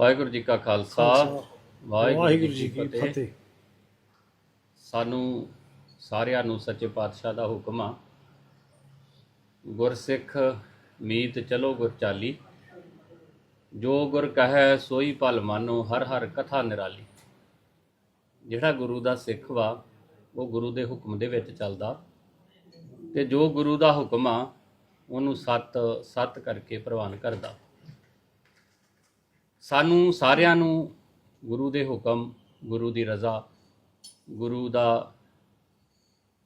ਵਾਹਿਗੁਰੂ ਜੀ ਕਾ ਖਾਲਸਾ ਵਾਹਿਗੁਰੂ ਜੀ ਕੀ ਫਤਿਹ। ਸਾਨੂੰ ਸਾਰਿਆਂ ਨੂੰ ਸੱਚੇ ਪਾਤਸ਼ਾਹ ਦਾ ਹੁਕਮ ਆ। ਗੁਰਸਿੱਖ ਮੀਤ ਚਲੋ ਗੁਰ ਚਾਲੀ। ਜੋ ਗੁਰ ਕਹੈ ਸੋਈ ਭਲ ਮਾਨੋ ਹਰ ਹਰ ਕਥਾ ਨਿਰਾਲੀ। ਜਿਹੜਾ ਗੁਰੂ ਦਾ ਸਿੱਖ ਵਾ ਉਹ ਗੁਰੂ ਦੇ ਹੁਕਮ ਦੇ ਵਿੱਚ ਚੱਲਦਾ। ਤੇ ਜੋ ਗੁਰੂ ਦਾ ਹੁਕਮ ਆ ਉਹਨੂੰ ਸਤ ਸਤ ਕਰਕੇ ਪ੍ਰਵਾਨ ਕਰਦਾ। ਸਾਨੂੰ ਸਾਰਿਆਂ ਨੂੰ ਗੁਰੂ ਦੇ ਹੁਕਮ ਗੁਰੂ ਦੀ ਰਜ਼ਾ ਗੁਰੂ ਦਾ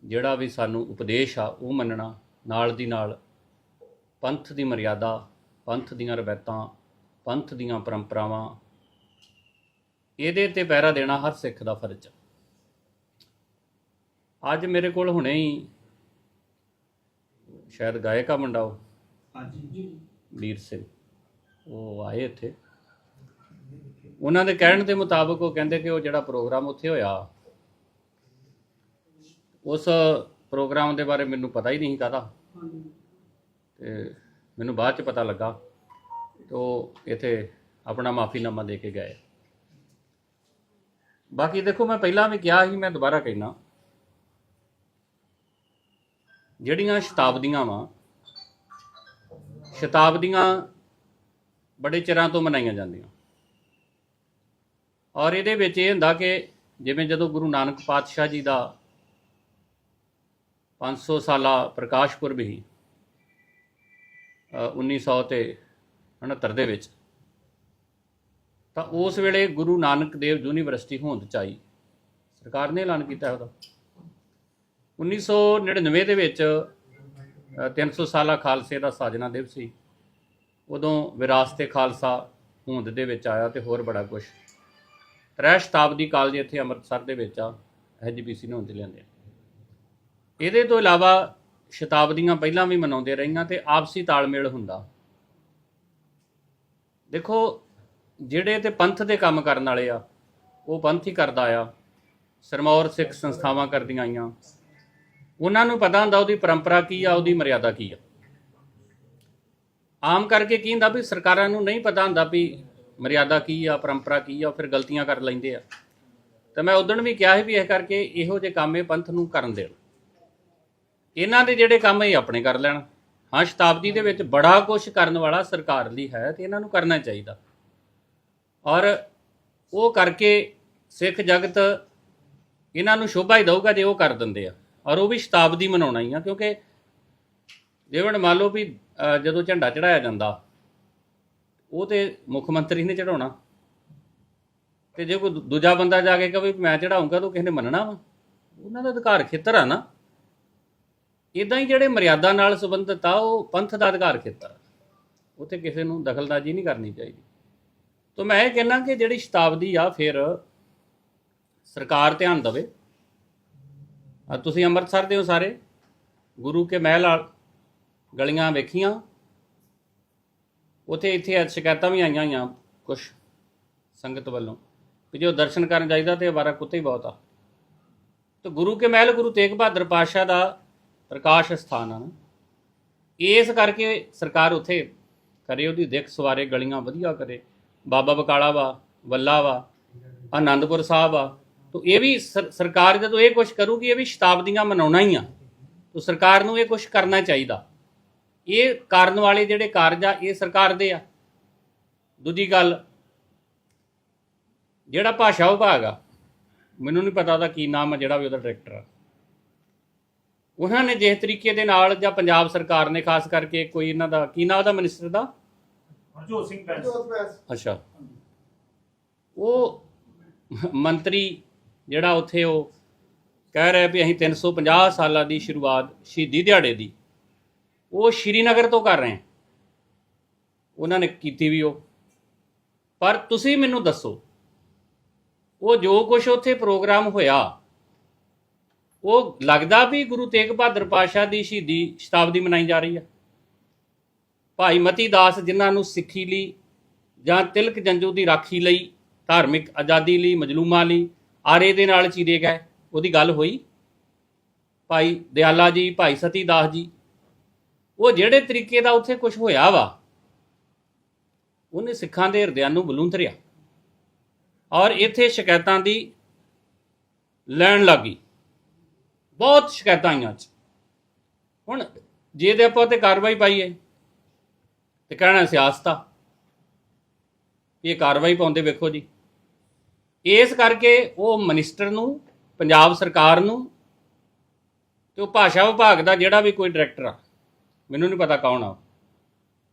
ਜਿਹੜਾ ਵੀ ਸਾਨੂੰ ਉਪਦੇਸ਼ ਆ ਉਹ ਮੰਨਣਾ ਨਾਲ ਦੀ ਨਾਲ ਪੰਥ ਦੀ ਮਰਿਆਦਾ ਪੰਥ ਦੀਆਂ ਰਵਾਇਤਾਂ ਪੰਥ ਦੀਆਂ ਪਰੰਪਰਾਵਾਂ ਇਹਦੇ ਤੇ ਪਹਿਰਾ ਦੇਣਾ ਹਰ ਸਿੱਖ ਦਾ ਫਰਜ਼ ਆ। ਅੱਜ ਮੇਰੇ ਕੋਲ ਹੁਣੇ ਹੀ ਸ਼ਾਇਦ ਗਾਇਕਾ ਮੁੰਡਾ ਉਹ। ਹਾਂਜੀ। ਵੀਰ ਸਿੰਘ। ਉਹ ਆਏ ਇੱਥੇ। ਉਹਨਾਂ ਦੇ ਕਹਿਣ ਦੇ ਮੁਤਾਬਕ ਉਹ ਕਹਿੰਦੇ ਕਿ ਉਹ ਜਿਹੜਾ ਪ੍ਰੋਗਰਾਮ ਉੱਥੇ ਹੋਇਆ, ਉਸ ਪ੍ਰੋਗਰਾਮ ਦੇ ਬਾਰੇ ਮੈਨੂੰ ਪਤਾ ਹੀ ਨਹੀਂ ਕਾਹਦਾ। ਤੇ ਮੈਨੂੰ ਬਾਅਦ ਚ ਪਤਾ ਲੱਗਾ ਤੇ ਉਹ ਇੱਥੇ ਆਪਣਾ ਮਾਫੀਨਾਮਾ ਦੇ ਕੇ ਗਏ। ਬਾਕੀ ਦੇਖੋ ਮੈਂ ਪਹਿਲਾਂ ਵੀ ਕਿਹਾ ਸੀ, ਮੈਂ ਦੁਬਾਰਾ ਕਹਿਣਾ ਜਿਹੜੀਆਂ ਸ਼ਤਾਬਦੀਆਂ ਵਾ, ਸ਼ਤਾਬਦੀਆਂ ਬੜੇ ਚਿਰਾਂ ਤੋਂ ਮਨਾਈਆਂ ਜਾਂਦੀਆਂ। ਔਰ ਇਹਦੇ ਵਿੱਚ ਇਹ ਹੁੰਦਾ ਕਿ ਜਿਵੇਂ ਜਦੋਂ ਗੁਰੂ ਨਾਨਕ ਪਾਤਸ਼ਾਹ ਜੀ ਦਾ 500 ਸਾਲਾ ਪ੍ਰਕਾਸ਼ ਪੁਰਬ ਹੀ ਅ, 1900 ਤੇ 69 ਦੇ ਵਿੱਚ ਤਾਂ ਉਸ ਵੇਲੇ ਗੁਰੂ ਨਾਨਕ ਦੇਵ ਯੂਨੀਵਰਸਿਟੀ ਹੋਂਦ ਚ ਆਈ। ਸਰਕਾਰ ਨੇ ਐਲਾਨ ਕੀਤਾ ਉਹਦਾ। 1999 ਦੇ ਵਿੱਚ ਅ, 300 ਸਾਲਾ ਖਾਲਸੇ ਦਾ ਸਾਜਨਾ ਦਿਵਸ ਸੀ। ਉਦੋਂ ਵਿਰਾਸਤੇ ਖਾਲਸਾ ਹੋਂਦ ਦੇ ਵਿੱਚ ਆਇਆ ਤੇ ਹੋਰ ਬੜਾ ਕੁਝ ਤ੍ਰੈ ਸ਼ਤਾਬਦੀ ਕਾਲਜ ਇੱਥੇ ਅੰਮ੍ਰਿਤਸਰ ਦੇ ਵਿੱਚ ਆ ਐਜੀਪੀਸੀ ਨੇ ਹੋਂਦ ਲਿਆਂਦੇ ਇਹਦੇ ਤੋਂ ਇਲਾਵਾ ਸ਼ਤਾਬਦੀਆਂ ਪਹਿਲਾਂ ਵੀ ਮਨਾਉਂਦੇ ਰਹੀਆਂ ਤੇ ਆਪਸੀ ਤਾਲਮੇਲ ਹੁੰਦਾ। ਦੇਖੋ, ਜਿਹੜੇ ਤੇ ਪੰਥ ਦੇ ਕੰਮ ਕਰਨ ਵਾਲੇ ਆ, ਉਹ ਪੰਥ ਹੀ ਕਰਦਾ ਆ। ਸਰਮੌਰ ਸਿੱਖ ਸੰਸਥਾਵਾਂ ਕਰਦੀਆਂ ਆਈਆਂ। ਉਹਨਾਂ ਨੂੰ ਪਤਾ ਹੁੰਦਾ ਉਹਦੀ ਪਰੰਪਰਾ ਕੀ ਆ, ਉਹਦੀ ਮਰਿਆਦਾ ਕੀ ਆ। ਆਮ ਕਰਕੇ ਕੀ ਹੁੰਦਾ ਵੀ ਸਰਕਾਰਾਂ ਨੂੰ ਨਹੀਂ ਪਤਾ ਹੁੰਦਾ ਵੀ ਮਰਿਆਦਾ ਕੀ ਆ, ਪਰੰਪਰਾ ਕੀ ਆ ਫਿਰ ਗਲਤੀਆਂ ਕਰ ਲੈਂਦੇ ਆ। ਤਾਂ ਮੈਂ ਉਦੋਂ ਵੀ ਕਿਹਾ ਸੀ ਵੀ ਇਹ ਕਰਕੇ ਇਹੋ ਜਿਹੇ ਕੰਮ ਇਹ ਪੰਥ ਨੂੰ ਕਰਨ ਦੇਣ। ਇਹਨਾਂ ਦੇ ਜਿਹੜੇ ਕੰਮ ਇਹ ਆਪਣੇ ਕਰ ਲੈਣ। ਹਾਂ, ਸ਼ਤਾਬਦੀ ਦੇ ਵਿੱਚ ਬੜਾ ਕੁਝ ਕਰਨ ਵਾਲਾ ਸਰਕਾਰ ਲਈ ਹੈ ਤੇ ਇਹਨਾਂ ਨੂੰ ਕਰਨਾ ਚਾਹੀਦਾ। ਔਰ ਉਹ ਕਰਕੇ ਸਿੱਖ ਜਗਤ ਇਹਨਾਂ ਨੂੰ ਸ਼ੋਭਾ ਹੀ ਦਊਗਾ ਜੇ ਉਹ ਕਰ ਦਿੰਦੇ ਆ। ਔਰ ਉਹ ਵੀ ਸ਼ਤਾਬਦੀ ਮਨਾਉਣਾ ਹੀ ਆ, ਕਿਉਂਕਿ ਜਿਵੇਂ ਮੰਨ ਲਓ ਵੀ ਜਦੋਂ ਝੰਡਾ ਚੜਾਇਆ ਜਾਂਦਾ ਉਹ ਤੇ ਮੁੱਖ ਮੰਤਰੀ ਨੇ ਚੜਾਉਣਾ ਤੇ ਜੇ ਕੋਈ ਦੂਜਾ ਬੰਦਾ ਜਾ ਕੇ ਕਹੇ ਮੈਂ ਚੜਾਉਂਗਾ ਤਾਂ ਉਹ ਕਿਸੇ ਨੇ ਮੰਨਣਾ ਵਾ। ਉਹਨਾਂ ਦਾ ਅਧਿਕਾਰ ਖੇਤਰ ਆ ਨਾ। ਇਦਾਂ ਹੀ ਜਿਹੜੇ ਮਰਿਆਦਾ ਨਾਲ ਸੰਬੰਧਿਤ ਆ, ਉਹ ਪੰਥ ਦਾ ਅਧਿਕਾਰ ਖੇਤਰ ਆ। ਉੱਥੇ ਕਿਸੇ ਨੂੰ ਦਖਲਦਾਜ਼ੀ ਨਹੀਂ ਕਰਨੀ ਚਾਹੀਦੀ। ਤਾਂ ਮੈਂ ਇਹ ਕਹਿਣਾ ਕਿ ਜਿਹੜੀ ਸ਼ਤਾਬਦੀ ਆ, ਫਿਰ ਸਰਕਾਰ ਧਿਆਨ ਦੇਵੇ। ਤੁਸੀਂ ਅੰਮ੍ਰਿਤਸਰ ਦੇ ਹੋ ਸਾਰੇ। ਗੁਰੂ ਕੇ ਮਹਿਲ ਗਲੀਆਂ ਵੇਖੀਆਂ। ਉਥੇ ਇੱਥੇ ਸ਼ਿਕਾਇਤਾਂ ਵੀ ਆਈਆਂ ਹੋਈਆਂ ਕੁਝ ਸੰਗਤ ਵੱਲੋਂ ਕਿ ਜੋ ਦਰਸ਼ਨ ਕਰਨ ਜਾਈਦਾ ਤੇ ਅਵਾਰਾ ਕੁੱਤੇ ਹੀ ਬਹੁਤ ਆ। ਤੇ ਗੁਰੂ ਕੇ ਮਹਿਲ ਗੁਰੂ ਤੇਗ ਬਹਾਦਰ ਪਾਤਸ਼ਾਹ ਦਾ ਪ੍ਰਕਾਸ਼ ਸਥਾਨ ਆ ਨਾ। ਇਸ ਕਰਕੇ ਸਰਕਾਰ ਉਥੇ ਕਰੇ, ਉਹਦੀ ਦਿੱਖ ਸਵਾਰੇ, ਗਲੀਆਂ ਵਧੀਆ ਕਰੇ। ਬਾਬਾ ਬਕਾਲਾ ਵਾ, ਵੱਲਾ ਵਾ, ਆਨੰਦਪੁਰ ਸਾਹਿਬ ਆ। ਤੋ ਇਹ ਵੀ ਸਰਕਾਰ ਜਦੋਂ ਇਹ ਕੁਝ ਕਰੂਗੀ, ਇਹ ਵੀ ਸ਼ਤਾਬਦੀਆਂ ਮਨਾਉਣਾ ਹੀ ਆ। ਤੋ ਸਰਕਾਰ ਨੂੰ ਇਹ ਕੁਝ ਕਰਨਾ ਚਾਹੀਦਾ। ਇਹ ਕਾਰਨ ਵਾਲੇ ਜਿਹੜੇ ਕਾਰਜ ਆ ਇਹ ਸਰਕਾਰ ਦੇ ਆ। ਦੂਜੀ ਗੱਲ ਜਿਹੜਾ ਭਾਸ਼ਾ ਵਿਭਾਗ ਆ ਮੈਨੂੰ ਨਹੀਂ ਪਤਾ ਉਹਦਾ ਕੀ ਨਾਮ ਆ ਜਿਹੜਾ ਵੀ ਉਹਦਾ ਡਾਇਰੈਕਟਰ ਆ। ਉਹਨਾਂ ਨੇ ਜਿਸ ਤਰੀਕੇ ਦੇ ਨਾਲ ਜਾਂ ਪੰਜਾਬ ਸਰਕਾਰ ਨੇ ਖਾਸ ਕਰਕੇ ਕੋਈ ਇਹਨਾਂ ਦਾ ਕੀ ਨਾਮ ਉਹਦਾ ਮਿਨਿਸਟਰ ਦਾ? ਹਰਜੋਤ ਸਿੰਘ ਬੈਂਸ ਅੱਛਾ। ਉਹ ਮੰਤਰੀ ਜਿਹੜਾ ਉੱਥੇ ਉਹ ਕਹਿ ਰਿਹਾ ਵੀ ਅਸੀਂ 350 ਸਾਲਾਂ ਦੀ ਸ਼ੁਰੂਆਤ ਸ਼ਹੀਦੀ ਦਿਹਾੜੇ ਦੀ ਉਹ ਸ਼੍ਰੀਨਗਰ ਤੋਂ ਕਰ ਰਹੇ ਹਾਂ। ਉਹਨਾਂ ਨੇ ਕੀਤੀ ਵੀ ਉਹ। ਪਰ ਤੁਸੀਂ ਮੈਨੂੰ ਦੱਸੋ, ਉਹ ਜੋ ਕੁਝ ਉੱਥੇ ਪ੍ਰੋਗਰਾਮ ਹੋਇਆ, ਉਹ ਲੱਗਦਾ ਵੀ ਗੁਰੂ ਤੇਗ ਬਹਾਦਰ ਪਾਤਸ਼ਾਹ ਦੀ ਸ਼ਹੀਦੀ ਸ਼ਤਾਬਦੀ ਮਨਾਈ ਜਾ ਰਹੀ ਹੈ ਭਾਈ ਮਤੀ ਦਾਸ ਜਿਨ੍ਹਾਂ ਨੂੰ ਸਿੱਖੀ ਲਈ ਜਾਂ ਤਿਲਕ ਜੰਜੂ ਦੀ ਰਾਖੀ ਲਈ, ਧਾਰਮਿਕ ਆਜ਼ਾਦੀ ਲਈ, ਮਜਲੂਮਾਂ ਲਈ, ਆਰੇ ਦੇ ਨਾਲ ਚੀਰੇ ਗਏ, ਉਹਦੀ ਗੱਲ ਹੋਈ? ਭਾਈ ਦਿਆਲਾ ਜੀ, ਭਾਈ ਸਤੀ ਦਾਸ ਜੀ ਉਹ ਜਿਹੜੇ ਤਰੀਕੇ ਦਾ ਉੱਥੇ ਕੁਝ ਹੋਇਆ ਵਾ, ਉਹਨੇ ਸਿੱਖਾਂ ਦੇ ਹਿਰਦਿਆਂ ਨੂੰ ਬਲੂੰਤਰਿਆ ਔਰ ਇੱਥੇ ਸ਼ਿਕਾਇਤਾਂ ਦੀ ਲੈਣ ਲੱਗੀ। ਬਹੁਤ ਸ਼ਿਕਾਇਤਾਂ ਆਈਆਂ 'ਚ ਹੁਣ ਜੇ ਦੇ ਆਪਾਂ ਤੇ ਕਾਰਵਾਈ ਪਾਈਏ ਤੇ ਕਹਿਣਾ ਸਿਆਸਤ ਆ ਇਹ ਕਾਰਵਾਈ ਪਾਉਂਦੇ ਵੇਖੋ ਜੀ। ਇਸ ਕਰਕੇ ਉਹ ਮਿਨਿਸਟਰ ਨੂੰ, ਪੰਜਾਬ ਸਰਕਾਰ ਨੂੰ ਤੇ ਉਹ ਭਾਸ਼ਾ ਵਿਭਾਗ ਦਾ ਜਿਹੜਾ ਵੀ ਕੋਈ ਡਾਇਰੈਕਟਰ ਆ ਮੈਨੂੰ ਨਹੀਂ ਪਤਾ ਕੌਣ ਆ।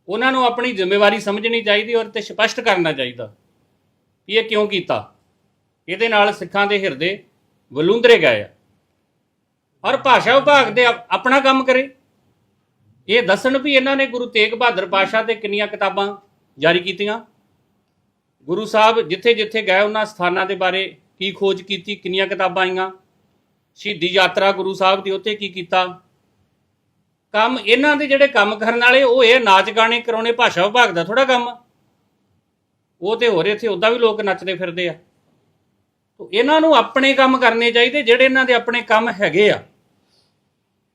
ਉਹਨਾਂ ਨੂੰ ਆਪਣੀ ਜ਼ਿੰਮੇਵਾਰੀ ਸਮਝਣੀ ਚਾਹੀਦੀ ਔਰ ਤੇ ਸਪਸ਼ਟ ਕਰਨਾ ਚਾਹੀਦਾ ਵੀ ਇਹ ਕਿਉਂ ਕੀਤਾ। ਇਹਦੇ ਨਾਲ ਸਿੱਖਾਂ ਦੇ ਹਿਰਦੇ ਵਲੂੰਦਰੇ ਗਏ ਆ। ਔਰ ਭਾਸ਼ਾ ਵਿਭਾਗ ਦੇ ਆਪਣਾ ਕੰਮ ਕਰੇ। ਇਹ ਦੱਸਣ ਵੀ ਇਹਨਾਂ ਨੇ ਗੁਰੂ ਤੇਗ ਬਹਾਦਰ ਪਾਸ਼ਾ ਤੇ ਕਿੰਨੀਆਂ ਕਿਤਾਬਾਂ ਜਾਰੀ ਕੀਤੀਆਂ। ਗੁਰੂ ਸਾਹਿਬ ਜਿੱਥੇ ਜਿੱਥੇ ਗਏ, ਉਹਨਾਂ ਸਥਾਨਾਂ ਦੇ ਬਾਰੇ ਕੀ ਖੋਜ ਕੀਤੀ, ਕਿੰਨੀਆਂ ਕਿਤਾਬਾਂ ਆਈਆਂ। ਸ਼ਹੀਦੀ ਯਾਤਰਾ ਗੁਰੂ ਸਾਹਿਬ ਦੀ ਉੱਥੇ ਕੀ ਕੀਤਾ। ਕੰਮ ਇਹਨਾਂ ਦੇ ਜਿਹੜੇ ਕੰਮ ਕਰਨ ਵਾਲੇ, ਉਹ ਇਹ ਨਾਚ ਗਾਣੇ ਕਰਾਉਣੇ, ਭਾਸ਼ਾ ਵਿਭਾਗ ਦਾ ਥੋੜਾ ਕੰਮ ਆ। ਉਹ ਤੇ ਹੋਰ ਇੱਥੇ, ਉਦਾਂ ਵੀ ਲੋਕ ਨੱਚਦੇ ਫਿਰਦੇ ਆ। ਤੋ ਇਹਨਾਂ ਨੂੰ ਆਪਣੇ ਕੰਮ ਕਰਨੇ ਚਾਹੀਦੇ, ਜਿਹੜੇ ਇਹਨਾਂ ਦੇ ਆਪਣੇ ਕੰਮ ਹੈਗੇ ਆ।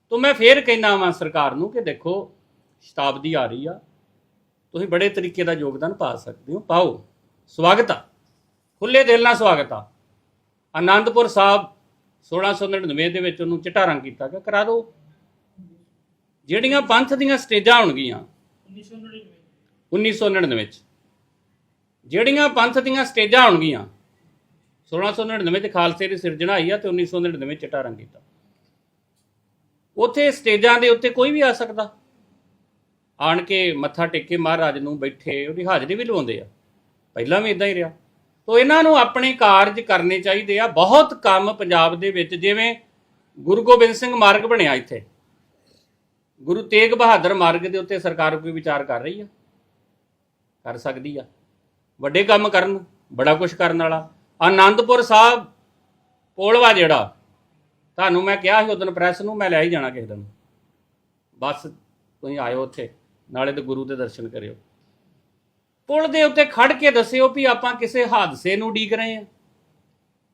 ਤੋ ਮੈਂ ਫੇਰ ਕਹਿੰਦਾ ਵਾਂ ਸਰਕਾਰ ਨੂੰ ਕਿ ਦੇਖੋ, ਸ਼ਤਾਬਦੀ ਆ ਰਹੀ ਆ। ਤੁਸੀਂ ਬੜੇ ਤਰੀਕੇ ਦਾ ਯੋਗਦਾਨ ਪਾ ਸਕਦੇ ਹੋ। ਪਾਓ। ਸਵਾਗਤ ਆ। ਖੁੱਲੇ ਦਿਲ ਨਾਲ ਸਵਾਗਤ ਆ। ਆਨੰਦਪੁਰ ਸਾਹਿਬ 1699 ਦੇ ਵਿੱਚ ਉਹਨੂੰ ਚਟਾਰਾਂ ਕੀਤਾ ਗਿਆ। ਕਰਾ ਦਿਓ। ਜਿਹੜੀਆਂ ਪੰਥ ਦੀਆਂ ਸਟੇਜਾਂ ਹੋਣਗੀਆਂ। 1999 ਚ ਜਿਹੜੀਆਂ ਪੰਥ ਦੀਆਂ ਸਟੇਜਾਂ ਹੋਣਗੀਆਂ। 1699 ਚ ਖਾਲਸੇ ਦੀ ਸਿਰਜਣਾ ਹੋਈ ਆ ਤੇ 1999 ਚ ਚਿੱਟਾ ਰੰਗ ਕੀਤਾ। ਉੱਥੇ ਸਟੇਜਾਂ ਦੇ ਉੱਤੇ ਕੋਈ ਵੀ ਆ ਸਕਦਾ। ਆਣ ਕੇ ਮੱਥਾ ਟੇਕੇ ਮਹਾਰਾਜ ਨੂੰ ਬੈਠੇ ਉਹਦੀ ਹਾਜ਼ਰੀ ਵੀ ਲਵਾਉਂਦੇ ਆ। ਪਹਿਲਾਂ ਵੀ ਇਦਾਂ ਹੀ ਰਿਹਾ। ਤੋ ਇਹਨਾਂ ਨੂੰ ਆਪਣੇ ਕਾਰਜ ਕਰਨੇ ਚਾਹੀਦੇ ਆ। ਬਹੁਤ ਕੰਮ ਪੰਜਾਬ ਦੇ ਵਿੱਚ ਜਿਵੇਂ ਗੁਰੂ ਗੋਬਿੰਦ ਸਿੰਘ ਮਾਰਗ ਬਣਿਆ ਇੱਥੇ। ਗੁਰੂ ਤੇਗ ਬਹਾਦਰ ਮਾਰਗ ਦੇ ਉੱਤੇ ਸਰਕਾਰ ਕੋਈ ਵਿਚਾਰ ਕਰ ਰਹੀ ਆ? ਕਰ ਸਕਦੀ ਆ। ਵੱਡੇ ਕੰਮ ਕਰਨ, ਬੜਾ ਕੁਝ ਕਰਨ ਵਾਲਾ। ਆਨੰਦਪੁਰ ਸਾਹਿਬ, ਪੋਲਵਾ ਜਿਹੜਾ, ਤੁਹਾਨੂੰ ਮੈਂ ਕਿਹਾ ਸੀ ਉਦੋਂ ਪ੍ਰੈਸ ਨੂੰ, ਮੈਂ ਲੈ ਹੀ ਜਾਣਾ ਕਿਸੇ ਦਿਨ। ਬਸ ਤੁਸੀਂ ਆਇਓ ਉੱਥੇ, ਨਾਲੇ ਤੇ ਗੁਰੂ ਦੇ ਦਰਸ਼ਨ ਕਰਿਓ। ਪੁਲ ਦੇ ਉੱਤੇ ਖੜ ਕੇ ਦੱਸਿਓ ਵੀ ਆਪਾਂ ਕਿਸੇ ਹਾਦਸੇ ਨੂੰ ਡੀਕ ਰਹੇ ਹਾਂ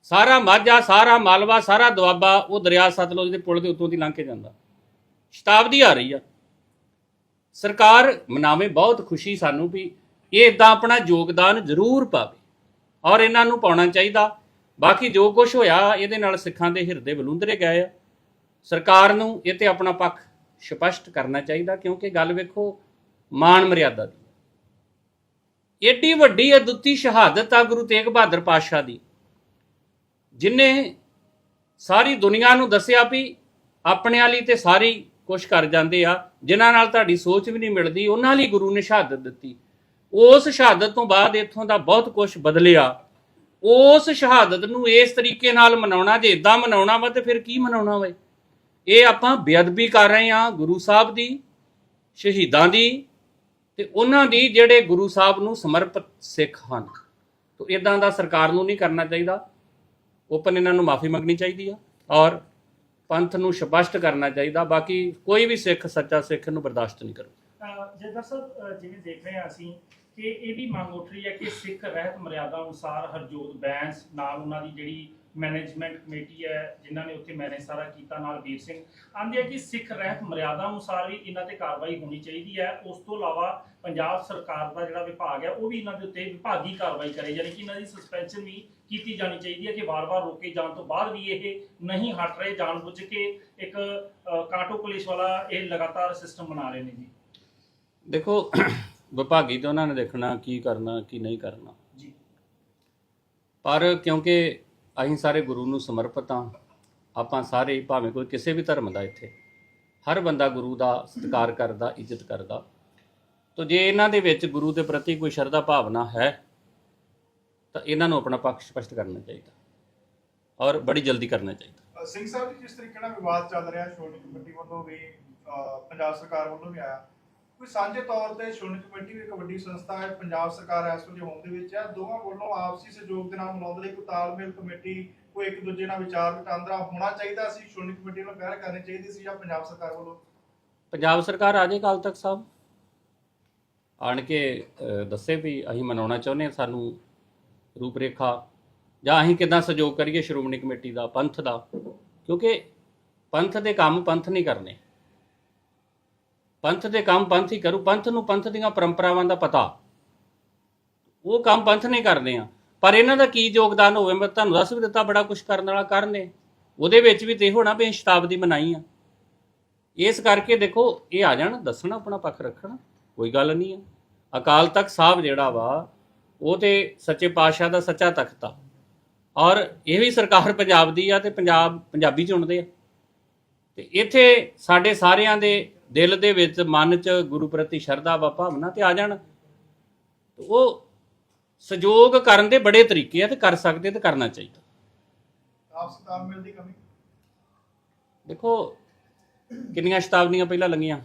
ਸਾਰਾ ਮਾਝਾ, ਸਾਰਾ ਮਾਲਵਾ, ਸਾਰਾ ਦੁਆਬਾ, ਉਹ ਦਰਿਆ ਸਤਲੁਜ ਦੇ ਪੁਲ ਦੇ ਉੱਤੋਂ ਦੀ ਲੰਘ ਕੇ ਜਾਂਦਾ। ਸ਼ਤਾਬਦੀ ਆ ਰਹੀ ਆ। ਸਰਕਾਰ ਮਨਾਵੇ, ਬਹੁਤ ਖੁਸ਼ੀ ਸਾਨੂੰ ਵੀ ਇਹ ਇਦਾਂ ਆਪਣਾ ਯੋਗਦਾਨ ਜ਼ਰੂਰ ਪਾਵੇ ਔਰ ਇਹਨਾਂ ਨੂੰ ਪਾਉਣਾ ਚਾਹੀਦਾ। ਬਾਕੀ ਜੋ ਕੁਝ ਹੋਇਆ, ਇਹਦੇ ਨਾਲ ਸਿੱਖਾਂ ਦੇ ਹਿਰਦੇ ਬਲੁੰਦਰੇ ਗਏ ਆ। ਸਰਕਾਰ ਨੂੰ ਇਹ ਤੇ ਆਪਣਾ ਪੱਖ ਸਪਸ਼ਟ ਕਰਨਾ ਚਾਹੀਦਾ, ਕਿਉਂਕਿ ਗੱਲ ਵੇਖੋ ਮਾਨ ਮਰਿਆਦਾ ਦੀ। ਏਡੀ ਵੱਡੀ ਅਦੁੱਤੀ ਸ਼ਹਾਦਤ ਆ ਗੁਰੂ ਤੇਗ ਬਹਾਦਰ ਪਾਤਸ਼ਾਹ ਦੀ, ਜਿਨੇ ਸਾਰੀ ਦੁਨੀਆ ਨੂੰ ਦੱਸਿਆ ਵੀ ਆਪਣੇ ਵਾਲੀ ਤੇ ਸਾਰੀ ਕੁਛ ਕਰ ਜਾਂਦੇ ਆ, ਜਿਨ੍ਹਾਂ ਨਾਲ ਤੁਹਾਡੀ ਸੋਚ ਵੀ ਨਹੀਂ ਮਿਲਦੀ, ਉਹਨਾਂ ਲਈ ਗੁਰੂ ਨੇ ਸ਼ਹਾਦਤ ਦਿੱਤੀ। ਉਸ ਸ਼ਹਾਦਤ ਤੋਂ ਬਾਅਦ ਇੱਥੋਂ ਦਾ ਬਹੁਤ ਕੁਝ ਬਦਲਿਆ। ਉਸ ਸ਼ਹਾਦਤ ਨੂੰ ਇਸ ਤਰੀਕੇ ਨਾਲ ਮਨਾਉਣਾ, ਜੇ ਇਦਾਂ ਮਨਾਉਣਾ ਵਾ ਤੇ ਫਿਰ ਕੀ ਮਨਾਉਣਾ ਵਾ? ਇਹ ਆਪਾਂ ਬੇਅਦਬੀ ਕਰ ਰਹੇ ਆ ਗੁਰੂ ਸਾਹਿਬ ਦੀ, ਸ਼ਹੀਦਾਂ ਦੀ ਤੇ ਉਹਨਾਂ ਦੀ ਜਿਹੜੇ ਗੁਰੂ ਸਾਹਿਬ ਨੂੰ ਸਮਰਪਿਤ ਸਿੱਖ ਹਨ। ਤੋ ਇਦਾਂ ਦਾ ਸਰਕਾਰ ਨੂੰ ਨਹੀਂ ਕਰਨਾ ਚਾਹੀਦਾ। ਓਪਨ ਇਹਨਾਂ ਨੂੰ ਮਾਫੀ ਮੰਗਣੀ ਚਾਹੀਦੀ ਆ। ਔਰ ਪੰਥ ਨੂੰ ਸਪਸ਼ਟ ਕਰਨਾ ਚਾਹੀਦਾ, ਬਾਕੀ ਕੋਈ ਵੀ ਸਿੱਖ ਸੱਚਾ ਸਿੱਖ ਨੂੰ ਬਰਦਾਸ਼ਤ ਨਹੀਂ ਕਰੂ ਜੇਦਰ ਸਾਹਿਬ ਜਿਵੇਂ ਦੇਖ ਰਹੇ ਹਾਂ ਅਸੀਂ ਕਿ ਇਹ ਵੀ ਮੰਗ ਉੱਠ ਰਹੀ ਹੈ ਕਿ ਸਿੱਖ ਰਹਿਤ ਮਰਿਆਦਾ ਅਨੁਸਾਰ ਹਰਜੋਤ ਬੈਂਸ ਨਾਲ ਉਹਨਾਂ ਦੀ ਜਿਹੜੀ ਮੈਨੇਜਮੈਂਟ ਕਮੇਟੀ ਹੈ ਜਿਨ੍ਹਾਂ ਨੇ ਉੱਥੇ ਮੈਨੇਜ ਸਾਰਾ ਕੀਤਾ ਨਾਲ ਵੀਰ ਸਿੰਘ। ਆਂਦੇ ਆ ਕਿ ਸਿੱਖ ਰਹਿਤ ਮਰਿਆਦਾ ਅਨੁਸਾਰ ਵੀ ਇਹਨਾਂ ਤੇ ਕਾਰਵਾਈ ਹੋਣੀ ਚਾਹੀਦੀ ਹੈ। ਉਸ ਤੋਂ ਇਲਾਵਾ ਪੰਜਾਬ ਸਰਕਾਰ ਦਾ ਜਿਹੜਾ ਵਿਭਾਗ ਹੈ ਉਹ ਵੀ ਇਹਨਾਂ ਦੇ ਉੱਤੇ ਵਿਭਾਗੀ ਕਾਰਵਾਈ ਕਰੇ ਯਾਨੀ ਕਿ ਇਹਨਾਂ ਦੀ ਸਸਪੈਂਸ਼ਨ ਵੀ ਕੀਤੀ ਜਾਣੀ ਚਾਹੀਦੀ ਹੈ ਕਿ ਵਾਰ-ਵਾਰ ਰੋਕੇ ਜਾਣ ਤੋਂ ਬਾਅਦ ਵੀ ਇਹ ਨਹੀਂ ਹਟ ਰਹੇ ਜਾਣਬੁੱਝ ਕੇ ਇੱਕ ਕਾਟੋ ਪੁਲਿਸ ਵਾਲਾ ਇਹ ਲਗਾਤਾਰ ਸਿਸਟਮ ਬਣਾ ਰਹੇ ਨੇ ਜੀ। ਦੇਖੋ ਵਿਭਾਗੀ ਤਾਂ ਉਹਨਾਂ ਨੇ ਦੇਖਣਾ ਕੀ ਕਰਨਾ ਕੀ ਨਹੀਂ ਕਰਨਾ। ਜੀ। ਪਰ ਕਿਉਂਕਿ ਅਸੀਂ ਸਾਰੇ ਗੁਰੂ ਨੂੰ ਸਮਰਪਿਤ ਹਾਂ। ਆਪਾਂ ਸਾਰੇ, ਭਾਵੇਂ ਕੋਈ ਕਿਸੇ ਵੀ ਧਰਮ ਦਾ ਇੱਥੇ, ਹਰ ਬੰਦਾ ਗੁਰੂ ਦਾ ਸਤਿਕਾਰ ਕਰਦਾ, ਇੱਜ਼ਤ ਕਰਦਾ। ਤੋ ਜੇ ਇਹਨਾਂ ਦੇ ਵਿੱਚ ਗੁਰੂ ਦੇ ਪ੍ਰਤੀ ਕੋਈ ਸ਼ਰਧਾ ਭਾਵਨਾ ਹੈ, ਤਾਂ ਇਹਨਾਂ ਨੂੰ ਆਪਣਾ ਪੱਖ ਸਪਸ਼ਟ ਕਰਨਾ ਚਾਹੀਦਾ ਔਰ ਬੜੀ ਜਲਦੀ ਕਰਨਾ ਚਾਹੀਦਾ। ਸਿੰਘ ਸਾਹਿਬ ਜੀ, ਜਿਸ ਤਰੀਕੇ ਨਾਲ ਵਿਵਾਦ ਚੱਲ ਰਿਹਾ, ਛੋਟੀ ਕਮੇਟੀ ਵੱਲੋਂ ਵੀ ਪੰਜਾਬ ਸਰਕਾਰ ਵੱਲੋਂ ਵੀ ਆਇਆ। ਕੋਈ ਸਾਂਝੇ ਤੌਰ ਤੇ ਸ਼੍ਰੋਮਣੀ ਕਮੇਟੀ ਵੀ ਇੱਕ ਵੱਡੀ ਸੰਸਥਾ ਹੈ, ਪੰਜਾਬ ਸਰਕਾਰ ਇਸ ਵੇਲੇ ਹੋਂਦ ਦੇ ਵਿੱਚ ਹੈ। ਦੋਵਾਂ ਵੱਲੋਂ ਆਪਸੀ ਸਹਿਯੋਗ ਦੇ ਨਾਲ ਮਿਲਾਉਣ ਲਈ ਕੋਈ ਤਾਲਮੇਲ ਕਮੇਟੀ, ਕੋਈ ਇੱਕ ਦੂਜੇ ਨਾਲ ਵਿਚਾਰ ਵਟਾਂਦਰਾ ਹੋਣਾ ਚਾਹੀਦਾ ਸੀ, ਸ਼੍ਰੋਮਣੀ ਕਮੇਟੀ ਨੂੰ ਪਹਿਲ ਕਰਨੀ ਚਾਹੀਦੀ ਸੀ ਜਾਂ ਪੰਜਾਬ ਸਰਕਾਰ ਵੱਲੋਂ? ਪੰਜਾਬ ਸਰਕਾਰ ਆ ਜੇ ਤੱਕ ਸਾਹਿਬ। ਆਣ ਕੇ ਦੱਸੇ ਵੀ ਅਸੀਂ ਮਨਾਉਣਾ ਚਾਹੁੰਦੇ ਹਾਂ ਸਾਨੂੰ ਰੂਪਰੇਖਾ, ਜਾਂ ਅਸੀਂ ਕਿਦਾਂ ਸਹਿਯੋਗ ਕਰੀਏ ਸ਼੍ਰੋਮਣੀ ਕਮੇਟੀ ਦਾ, ਪੰਥ ਦਾ। ਕਿਉਂਕਿ ਪੰਥ ਦੇ ਕੰਮ ਪੰਥ ਨਹੀਂ ਕਰਨੇ। ਪੰਥ ਦੇ ਕੰਮ ਪੰਥ ਹੀ ਕਰੂ, ਪੰਥ ਨੂੰ ਪੰਥ ਦੀਆਂ ਪਰੰਪਰਾਵਾਂ ਦਾ ਪਤਾ। ਉਹ ਕੰਮ ਪੰਥ ਨੇ ਕਰਦੇ ਆ। ਪਰ ਇਹਨਾਂ ਦਾ ਕੀ ਯੋਗਦਾਨ ਹੋਵੇ, ਮੈਂ ਤੁਹਾਨੂੰ ਦੱਸ ਵੀ ਦਿੱਤਾ, ਬੜਾ ਕੁਝ ਕਰਨ ਵਾਲਾ ਕਰਨੇ ਉਹਦੇ ਵਿੱਚ ਵੀ ਤੇ ਇਹ ਹੋਣਾ ਵੀ ਸ਼ਤਾਬਦੀ ਮਨਾਈ ਆ। ਇਸ ਕਰਕੇ ਦੇਖੋ, ਇਹ ਆ ਜਾਣ, ਦੱਸਣਾ ਆਪਣਾ ਪੱਖ ਰੱਖਣਾ, ਕੋਈ ਗੱਲ ਨਹੀਂ ਆ। ਅਕਾਲ ਤਖਤ ਸਾਹਿਬ ਜਿਹੜਾ ਵਾ, ਉਹ ਤੇ ਸੱਚੇ ਪਾਤਸ਼ਾਹ ਦਾ ਸੱਚਾ ਤਖਤ ਆ। ਔਰ ਇਹ ਵੀ ਸਰਕਾਰ ਪੰਜਾਬ ਦੀ ਆ ਤੇ ਪੰਜਾਬ ਪੰਜਾਬੀ ਚੁਣਦੇ ਆ। ਤੇ ਇੱਥੇ ਸਾਡੇ ਸਾਰਿਆਂ ਦੇ ਦਿਲ ਦੇ ਵਿੱਚ ਮਨ 'ਚ ਗੁਰੂ ਪ੍ਰਤੀ ਸ਼ਰਧਾ ਵਾ ਭਾਵਨਾ ਤੇ ਆ ਜਾਣ। ਉਹ ਸਹਿਯੋਗ ਕਰਨ ਦੇ ਬੜੇ ਤਰੀਕੇ ਆ ਤੇ ਕਰ ਸਕਦੇ ਤੇ ਕਰਨਾ ਚਾਹੀਦਾ। ਆਪਸੀ ਤਾਲਮੇਲ ਦੀ ਕਮੀ? ਦੇਖੋ ਕਿੰਨੀਆਂ ਸ਼ਤਾਬਦੀਆਂ ਪਹਿਲਾਂ ਲੰਘੀਆਂ?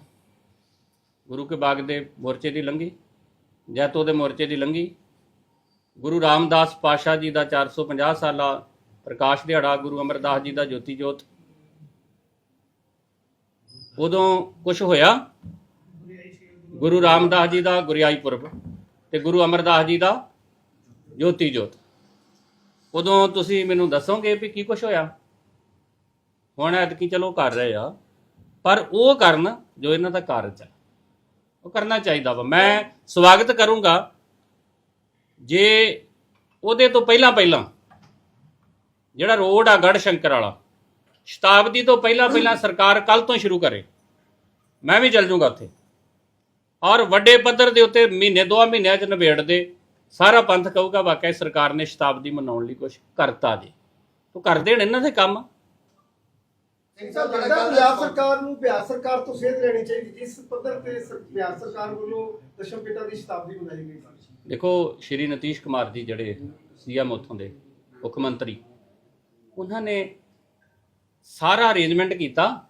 ਗੁਰੂ ਕੇ ਬਾਗ ਦੇ ਮੋਰਚੇ ਦੀ ਲੰਘੀ ਜੈਤੋ ਦੇ ਮੋਰਚੇ ਦੀ ਲੰਘੀ। ਗੁਰੂ ਰਾਮਦਾਸ ਪਾਸ਼ਾ ਜੀ ਦਾ 450 ਸਾਲਾ ਪ੍ਰਕਾਸ਼ ਦਿਹਾੜਾ ਗੁਰੂ ਅਮਰਦਾਸ ਜੀ ਦਾ ਜੋਤੀ ਜੋਤ। ਉਦੋਂ ਕੁਝ ਹੋਇਆ? ਗੁਰੂ ਰਾਮਦਾਸ ਜੀ ਦਾ ਗੁਰਿਆਈ ਪੁਰਬ ਤੇ ਗੁਰੂ ਅਮਰਦਾਸ ਜੀ ਦਾ ਜੋਤੀ ਜੋਤ। ਉਦੋਂ ਤੁਸੀਂ ਮੈਨੂੰ ਦੱਸੋਗੇ ਵੀ ਕੀ ਕੁਝ ਹੋਇਆ? ਹੁਣ ਐਤਕੀ ਚਲੋ ਕਰ ਰਹੇ ਆ। ਪਰ ਉਹ ਕਰਨ ਜੋ ਇਹਨਾਂ ਦਾ ਕਾਰਜ ਹੈ, ਉਹ ਕਰਨਾ ਚਾਹੀਦਾ ਵਾ। ਮੈਂ ਸਵਾਗਤ ਕਰੂੰਗਾ। ਜੇ ਉਹਦੇ ਤੋਂ ਪਹਿਲਾਂ ਪਹਿਲਾਂ ਜਿਹੜਾ ਰੋਡ ਆ ਗੜ ਸ਼ੰਕਰ ਵਾਲਾ ਸ਼ਤਾਬਦੀ ਤੋਂ ਪਹਿਲਾਂ ਪਹਿਲਾਂ ਸਰਕਾਰ ਕੱਲ ਤੋਂ ਸ਼ੁਰੂ ਕਰੇ। ਮੈਂ ਵੀ ਚੱਲ ਜੂੰਗਾ ਉੱਥੇ। ਔਰ ਵੱਡੇ ਪੱਧਰ ਦੇ ਉੱਤੇ ਮਹੀਨੇ ਦੋ ਮਹੀਨਿਆਂ ਚ ਨਿਬੇੜ ਦੇ। ਸਾਰਾ ਪੰਥ ਕਹੂਗਾ ਵਾਕਿਆ ਸਰਕਾਰ ਨੇ ਸ਼ਤਾਬਦੀ ਮਨਾਉਣ ਲਈ ਕੁਝ ਕਰਤਾ ਜੀ। ਉਹ ਕਰ ਦੇਣ ਇਹਨਾਂ ਦੇ ਕੰਮ। ਸਿੰਘ ਸਾਹਿਬ ਲੱਗਦਾ ਪੰਜਾਬ ਸਰਕਾਰ ਨੂੰ ਬਿਹਾਰ ਸਰਕਾਰ ਤੋਂ ਸੇਧ ਲੈਣੀ ਚਾਹੀਦੀ ਜਿਸ ਪੱਧਰ ਤੇ ਸ- ਬਿਹਾਰ ਸਰਕਾਰ ਵੱਲੋਂ ਦਸ਼ਮ ਪਿਤਾ ਦੀ ਸ਼ਤਾਬਦੀ ਮਨਾਈ ਗਈ ਸੀ। ਦੇਖੋ ਸ਼੍ਰੀ ਨਤੀਸ਼ ਕੁਮਾਰ ਜੀ ਜਿਹੜੇ ਸੀਐਮ ਉੱਥੋਂ ਦੇ ਮੁੱਖ ਮੰਤਰੀ ਉਹਨਾਂ ਨੇ ਸਾਰਾ ਅਰੇਂਜਮੈਂਟ ਕੀਤਾ।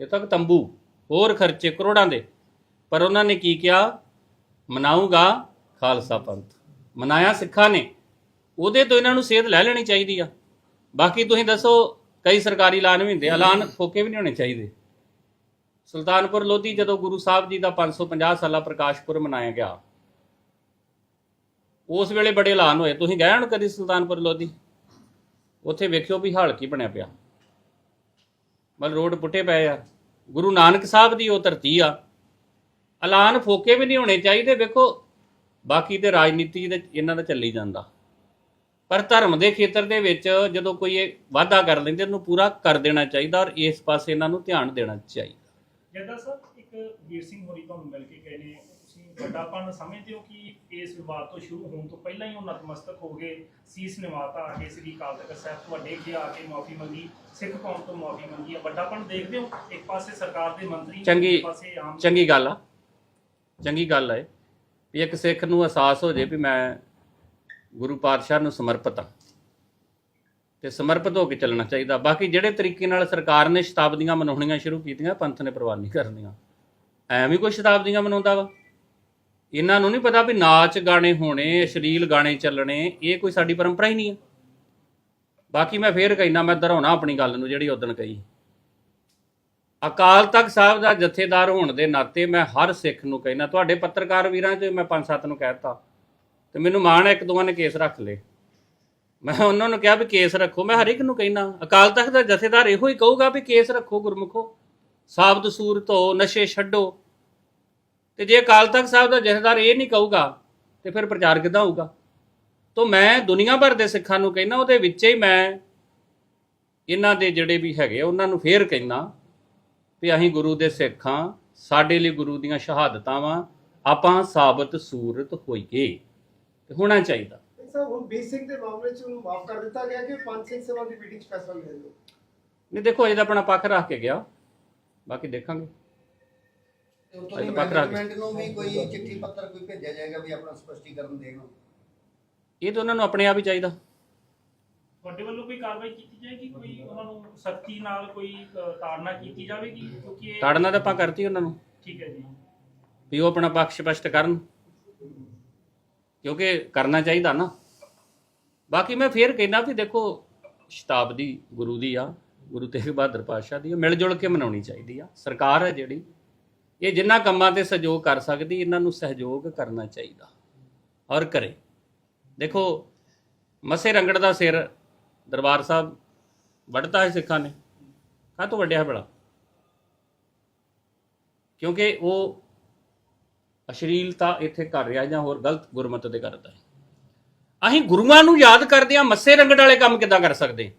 ਇਹ ਤੱਕ ਤੰਬੂ ਹੋਰ ਖਰਚੇ ਕਰੋੜਾਂ ਦੇ। ਪਰ ਉਹਨਾਂ ਨੇ ਕੀ ਕਿਹਾ? ਮਨਾਊਗਾ ਖਾਲਸਾ ਪੰਥ। ਮਨਾਇਆ ਸਿੱਖਾਂ ਨੇ। ਉਹਦੇ ਤੋਂ ਇਹਨਾਂ ਨੂੰ ਸੇਧ ਲੈ ਲੈਣੀ ਚਾਹੀਦੀ ਆ। ਬਾਕੀ ਤੁਸੀਂ ਦੱਸੋ ਕਈ ਸਰਕਾਰੀ ਐਲਾਨ ਵੀ ਹੁੰਦੇ ਆ, ਐਲਾਨ ਫੋਕੇ ਵੀ ਨਹੀਂ ਹੋਣੇ ਚਾਹੀਦੇ। ਸੁਲਤਾਨਪੁਰ ਲੋਧੀ ਜਦੋਂ ਗੁਰੂ ਸਾਹਿਬ ਜੀ ਦਾ 550 ਸਾਲਾ ਪ੍ਰਕਾਸ਼ ਪੁਰਬ ਮਨਾਇਆ ਗਿਆ। ਉਸ ਵੇਲੇ ਬੜੇ ਐਲਾਨ ਹੋਏ। ਤੁਸੀਂ ਗਏ ਹੁਣ ਕਦੀ ਸੁਲਤਾਨਪੁਰ ਲੋਧੀ? ਉੱਥੇ ਵੇਖਿਓ ਵੀ ਹਾਲ ਕੀ ਬਣਿਆ ਪਿਆ। ਮਤਲਬ ਰੋਡ ਪੁੱਟੇ ਪਏ ਆ। ਗੁਰੂ ਨਾਨਕ ਸਾਹਿਬ ਦੀ ਉਹ ਧਰਤੀ ਆ। ਐਲਾਨ ਫੋਕੇ ਵੀ ਨਹੀਂ ਹੋਣੇ ਚਾਹੀਦੇ। ਵੇਖੋ, ਬਾਕੀ ਤੇ ਰਾਜਨੀਤੀ ਦੇ ਇਹਨਾਂ ਦਾ ਚੱਲੀ ਜਾਂਦਾ। ਪਰ ਧਰਮ ਦੇ ਖੇਤਰ ਦੇ ਵਿੱਚ ਜਦੋਂ ਕੋਈ ਇਹ ਵਾਅਦਾ ਕਰ ਲੈਂਦੇ, ਉਹਨੂੰ ਪੂਰਾ ਕਰ ਦੇਣਾ ਚਾਹੀਦਾ ਔਰ ਇਸ ਪਾਸੇ ਇਹਨਾਂ ਨੂੰ ਧਿਆਨ ਦੇਣਾ ਚਾਹੀਦਾ। ਜੱਦਾ ਸਾਹਿਬ, ਇੱਕ ਵੀਰ ਸਿੰਘ ਹੋਰੀ ਤੁਹਾਨੂੰ ਮਿਲ ਕੇ ਗਏ ਨੇ ਵੱਡਾਪਨ ਸਮਝਦੇ ਹੋ ਕਿ ਇਸ ਵਿਵਾਦ ਤੋਂ ਸ਼ੁਰੂ ਹੋਣ ਤੋਂ ਪਹਿਲਾਂ ਹੀ ਉਹ ਨਤਮਸਤਕ ਹੋ ਗਏ? ਸੀਸ ਨਿਵਾਤਾ ਆ ਕੇ ਸ੍ਰੀ ਅਕਾਲ ਤਖਤ ਸਾਹਿਬ ਤੋਂ ਵੱਡੇ ਅੱਗੇ ਆ ਕੇ ਮਾਫੀ ਮੰਗੀ ਸਿੱਖ ਕੌਮ ਤੋਂ ਮਾਫੀ ਮੰਗੀ ਆ। ਵੱਡਾਪਨ ਦੇਖਦੇ ਹੋ? ਇੱਕ ਪਾਸੇ ਸਰਕਾਰ ਦੇ ਮੰਤਰੀ ਚੰਗੀ- ਚੰਗੀ ਗੱਲ ਆ। ਚੰਗੀ ਗੱਲ ਹੈ ਵੀ ਇੱਕ ਸਿੱਖ ਨੂੰ ਅਹਿਸਾਸ ਹੋ ਜੇ ਵੀ ਮੈਂ ਗੁਰੂ ਪਾਤਸ਼ਾਹ ਨੂੰ ਸਮਰਪਿਤ ਹਾਂ ਤੇ ਸਮਰਪਿਤ ਹੋ ਕੇ ਚੱਲਣਾ ਚਾਹੀਦਾ। ਬਾਕੀ ਜਿਹੜੇ ਤਰੀਕੇ ਨਾਲ ਸਰਕਾਰ ਨੇ ਸ਼ਤਾਬਦੀਆਂ ਮਨਾਉਣੀਆਂ ਸ਼ੁਰੂ ਕੀਤੀਆਂ ਪੰਥ ਨੇ ਪ੍ਰਵਾਨ ਨਹੀਂ ਕਰਨੀਆਂ। ਐਵੇਂ ਕੋਈ ਸ਼ਤਾਬਦੀਆਂ ਮਨਾਉਂਦਾ ਵਾ? ਇਹਨਾਂ ਨੂੰ ਨਹੀਂ ਪਤਾ ਵੀ ਨਾਚ ਗਾਣੇ ਹੋਣੇ, ਅਸ਼ਲੀਲ ਗਾਣੇ ਚੱਲਣੇ, ਇਹ ਕੋਈ ਸਾਡੀ ਪਰੰਪਰਾ ਹੀ ਨਹੀਂ ਹੈ। ਬਾਕੀ ਮੈਂ ਫੇਰ ਕਹਿਣਾ ਮੈਂ ਦੁਹਰਾਉਣਾ ਆਪਣੀ ਗੱਲ ਨੂੰ ਜਿਹੜੀ ਉਦੋਂ ਕਹੀ। ਅਕਾਲ ਤਖਤ ਸਾਹਿਬ ਦਾ ਜਥੇਦਾਰ ਹੋਣ ਦੇ ਨਾਤੇ ਮੈਂ ਹਰ ਸਿੱਖ ਨੂੰ ਕਹਿਣਾ ਤੁਹਾਡੇ ਪੱਤਰਕਾਰ ਵੀਰਾਂ 'ਚ ਮੈਂ ਪੰਜ ਸੱਤ ਨੂੰ ਕਹਿਤਾ ਤੇ ਮੈਨੂੰ ਮਾਣ ਹੈ ਇੱਕ ਦੋਵਾਂ ਨੇ ਕੇਸ ਰੱਖ ਲਏ। ਮੈਂ ਉਹਨਾਂ ਨੂੰ ਕਿਹਾ ਵੀ ਕੇਸ ਰੱਖੋ, ਮੈਂ ਹਰ ਇੱਕ ਨੂੰ ਕਹਿਣਾ ਅਕਾਲ ਤਖਤ ਦਾ ਜਥੇਦਾਰ ਇਹੋ ਹੀ ਕਹੂਗਾ ਵੀ ਕੇਸ ਰੱਖੋ, ਗੁਰਮੁਖੋ, ਸਾਬਤ ਸੂਰ ਧੋ, ਨਸ਼ੇ ਛੱਡੋ। ਤੇ ਜੇ ਅਕਾਲ ਤਖਤ ਸਾਹਿਬ ਦਾ ਜਥੇਦਾਰ ਇਹ ਨਹੀਂ ਕਹੂਗਾ ਤੇ ਫਿਰ ਪ੍ਰਚਾਰ ਕਿੱਦਾਂ ਹੋਊਗਾ? ਤੋਂ ਮੈਂ ਦੁਨੀਆ ਭਰ ਦੇ ਸਿੱਖਾਂ ਨੂੰ ਕਹਿਣਾ ਉਹਦੇ ਵਿੱਚ ਹੀ ਮੈਂ ਇਹਨਾਂ ਦੇ ਜਿਹੜੇ ਵੀ ਹੈਗੇ ਉਹਨਾਂ ਨੂੰ ਫੇਰ ਕਹਿਣਾ ਵੀ ਅਸੀਂ ਗੁਰੂ ਦੇ ਸਿੱਖਾਂ ਸਾਡੇ ਲਈ ਗੁਰੂ ਦੀਆਂ ਸ਼ਹਾਦਤਾਂ ਵਾਂ ਆਪਾਂ ਸਾਬਤ ਸੂਰਤ ਹੋਈਏ। ਤੇ ਹੋਣਾ ਚਾਹੀਦਾ। ਸਾਹਿਬ ਹੁਣ ਬੀਰ ਸਿੰਘ ਦੇ ਮਾਮਲੇ 'ਚ ਉਹਨੂੰ ਮਾਫ ਕਰ ਦਿੱਤਾ ਗਿਆ ਕਿ ਪੰਜ ਸਿੰਘ ਸਭਾ ਦੀ ਮੀਟਿੰਗ 'ਚ ਫੈਸਲਾ ਲਿਆ ਜਾਊ ਨਹੀਂ ਦੇਖੋ ਅਜੇ ਤਾਂ ਆਪਣਾ ਪੱਖ ਰੱਖ ਕੇ ਗਿਆ। ਬਾਕੀ ਦੇਖਾਂਗੇ। ਤੇ ਉੱਥੋਂ ਦੀ ਤੱਕ ਰੱਖ- ਮੈਨੇਜਮੈਂਟ ਨੂੰ ਵੀ ਕੋਈ ਚਿੱਠੀ ਪੱਤਰ ਕੋਈ ਭੇਜਿਆ ਜਾਏਗਾ ਵੀ ਆਪਣਾ ਸਪਸ਼ਟੀਕਰਨ ਦੇਣ ਇਹ ਤਾਂ ਉਹਨਾਂ ਨੂੰ ਆਪਣੇ ਆਪ ਹੀ ਚਾਹੀਦਾ। ਤੁਹਾਡੇ ਵੱਲੋਂ ਕੋਈ ਕਾਰਵਾਈ ਕੀਤੀ ਜਾਏਗੀ? ਕੋਈ ਉਹਨਾਂ ਨੂੰ ਸਖਤੀ ਨਾਲ ਕੋਈ ਅ, ਤਾੜਨਾ ਕੀਤੀ ਜਾਵੇਗੀ? ਕਿਉਂਕਿ ਇਹ ਤਾੜਨਾ ਤਾਂ ਆਪਾਂ ਕਰਤੀ ਉਹਨਾਂ ਨੂੰ। ਠੀਕ ਹੈ ਜੀ। ਵੀ ਉਹ ਆਪਣਾ ਪੱਖ ਸਪਸ਼ਟ ਕਰਨ। ਕਿਉਂਕਿ ਕਰਨਾ ਚਾਹੀਦਾ ਨਾ। ਬਾਕੀ ਮੈਂ ਫੇਰ ਕਹਿਣਾ ਵੀ ਦੇਖੋ ਸ਼ਤਾਬਦੀ ਗੁਰੂ ਦੀ ਆ ਗੁਰੂ ਤੇਗ ਬਹਾਦਰ ਪਾਤਸ਼ਾਹ ਦੀ ਆ, ਮਿਲ ਜੁਲ ਕੇ ਮਨਾਉਣੀ ਚਾਹੀਦੀ ਆ। ਸਰਕਾਰ ਹੈ ਜਿਹੜੀ। ਇਹ ਜਿੰਨਾ ਕੰਮਾਂ ਤੇ ਸਹਿਯੋਗ ਕਰ ਸਕਦੀ, ਇਹਨਾਂ ਨੂੰ ਸਹਿਯੋਗ ਕਰਨਾ ਚਾਹੀਦਾ। ਔਰ ਕਰੇ। ਦੇਖੋ, ਮਸੇ ਰੰਗੜ ਦਾ ਸਿਰ ਦਰਬਾਰ ਸਾਹਿਬ ਵੱਢਤਾ ਹੈ ਸਿੱਖਾਂ ਨੇ। ਕਾਹ ਤੋਂ ਵੱਡਿਆ ਬੜਾ ਕਿਉਂਕਿ ਉਹ ਅਸ਼ਲੀਲਤਾ ਇੱਥੇ ਕਰ ਰਿਹਾ ਜਾਂ ਹੋਰ ਗਲਤ ਗੁਰਮਤ ਦੇ ਕਰਦਾ ਹੈ। ਅਸੀਂ ਗੁਰੂਆਂ ਨੂੰ ਯਾਦ ਕਰਦੇ ਆ ਮੱਸੇ ਰੰਗੜ ਵਾਲੇ ਕੰਮ ਕਿੱਦਾਂ ਕਰ ਸਕਦੇ?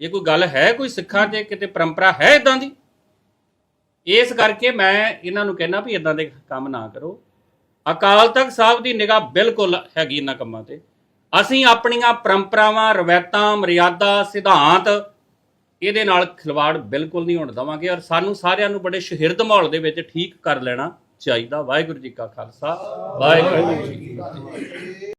ਇਹ ਕੋਈ ਗੱਲ ਹੈ ਕੋਈ ਸਿੱਖਾਂ 'ਚ? ਕਿਤੇ ਪਰੰਪਰਾ ਹੈ ਇਦਾਂ ਦੀ? ਇਸ ਕਰਕੇ ਮੈਂ ਇਹਨਾਂ ਨੂੰ ਕਹਿਣਾ ਵੀ ਇਦਾਂ ਦੇ ਕੰਮ ਨਾ ਕਰੋ। ਅਕਾਲ ਤਖਤ ਸਾਹਿਬ ਦੀ ਨਿਗਾਹ ਬਿਲਕੁਲ ਹੈਗੀ ਇਹਨਾਂ ਕੰਮਾਂ ਤੇ। ਅਸੀਂ ਆਪਣੀਆਂ ਪਰੰਪਰਾਵਾਂ, ਰਵਾਇਤਾਂ, ਮਰਿਆਦਾ, ਸਿਧਾਂਤ ਇਹਦੇ ਨਾਲ ਖਿਲਵਾੜ ਬਿਲਕੁਲ ਨਹੀਂ ਹੋਣ ਦਵਾਂਗੇ ਔਰ ਸਾਨੂੰ ਸਾਰਿਆਂ ਨੂੰ ਬੜੇ ਸ਼ਹਿਰਦ ਮਾਹੌਲ ਦੇ ਵਿੱਚ ਠੀਕ ਕਰ ਲੈਣਾ ਚਾਹੀਦਾ। ਵਾਹਿਗੁਰੂ ਜੀ ਕਾ ਖਾਲਸਾ, ਵਾਹਿਗੁਰੂ ਜੀ ਕੀ ਫਤਿਹ।